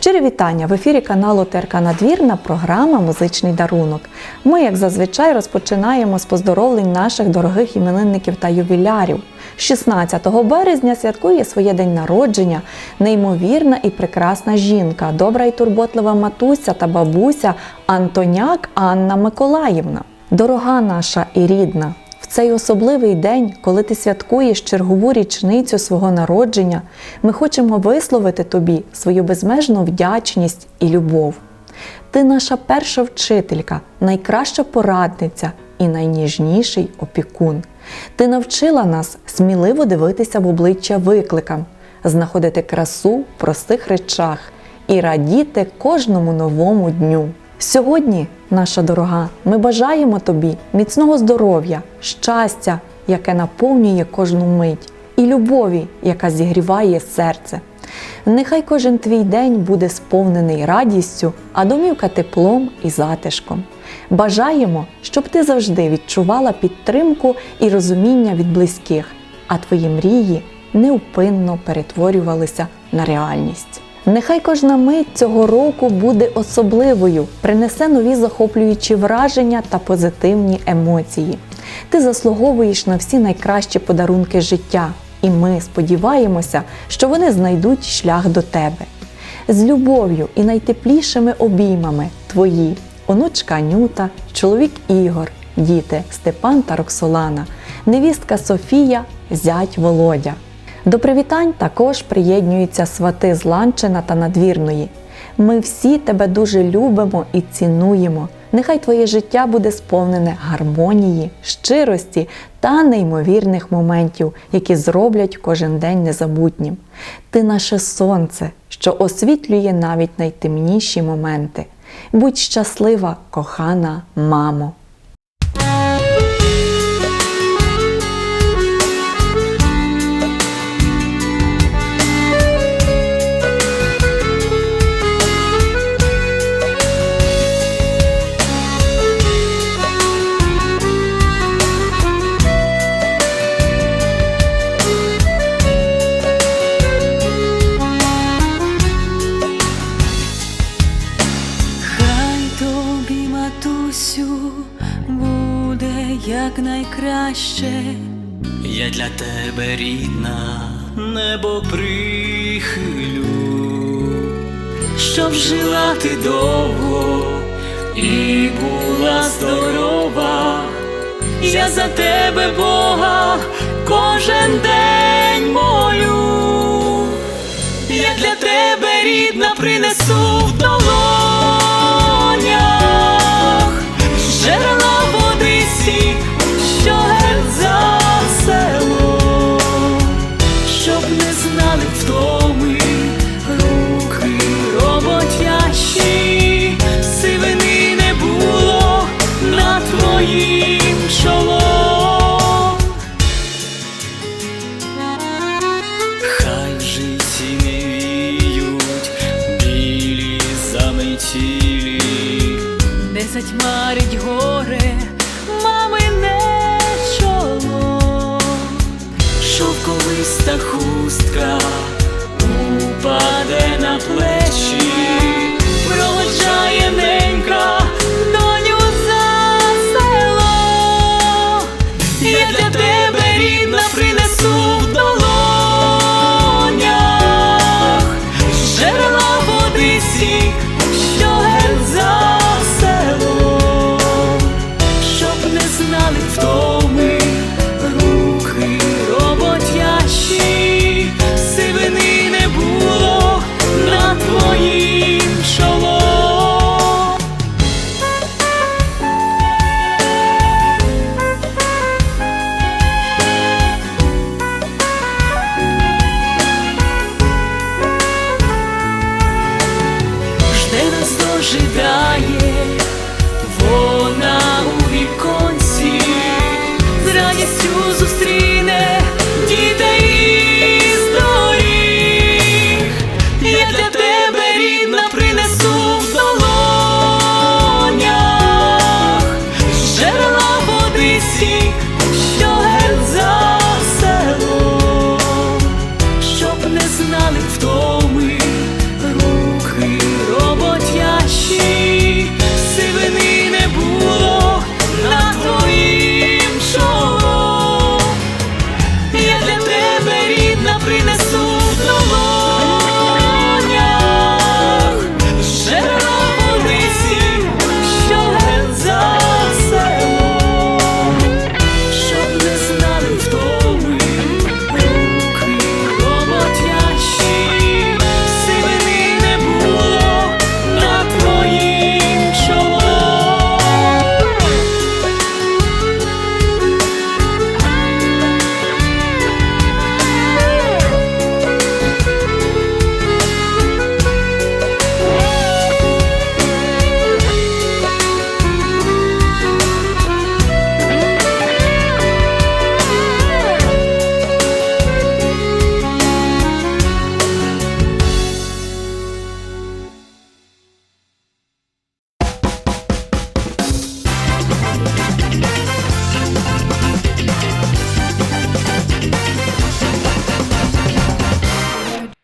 Щирі вітання в ефірі каналу ТРК Надвірна програма Музичний дарунок. Ми, як зазвичай, розпочинаємо з поздоровлень наших дорогих іменинників та ювілярів. 16 березня святкує своє день народження неймовірна і прекрасна жінка, добра і турботлива матуся та бабуся Антоняк Анна Миколаївна. Дорога наша і рідна, цей особливий день, коли ти святкуєш чергову річницю свого народження, ми хочемо висловити тобі свою безмежну вдячність і любов. Ти наша перша вчителька, найкраща порадниця і найніжніший опікун. Ти навчила нас сміливо дивитися в обличчя викликам, знаходити красу в простих речах і радіти кожному новому дню. Сьогодні, наша дорога, ми бажаємо тобі міцного здоров'я, щастя, яке наповнює кожну мить, і любові, яка зігріває серце. Нехай кожен твій день буде сповнений радістю, а домівка теплом і затишком. Бажаємо, щоб ти завжди відчувала підтримку і розуміння від близьких, а твої мрії неупинно перетворювалися на реальність. Нехай кожна мить цього року буде особливою, принесе нові захоплюючі враження та позитивні емоції. Ти заслуговуєш на всі найкращі подарунки життя, і ми сподіваємося, що вони знайдуть шлях до тебе. З любов'ю і найтеплішими обіймами твої онучка Анюта, чоловік Ігор, діти Степан та Роксолана, невістка Софія, зять Володя. До привітань також приєднуються свати з Ланчина та Надвірної. Ми всі тебе дуже любимо і цінуємо. Нехай твоє життя буде сповнене гармонії, щирості та неймовірних моментів, які зроблять кожен день незабутнім. Ти наше сонце, що освітлює навіть найтемніші моменти. Будь щаслива, кохана мамо! Як найкраще. Я для тебе рідна, небо прихилю, щоб жила ти довго і була здорова. Я за тебе, Бога, кожен день молю. Я для тебе рідна принесу затьмарить горе, мамине чоло. шовковиста хустка упаде на плечі, жида.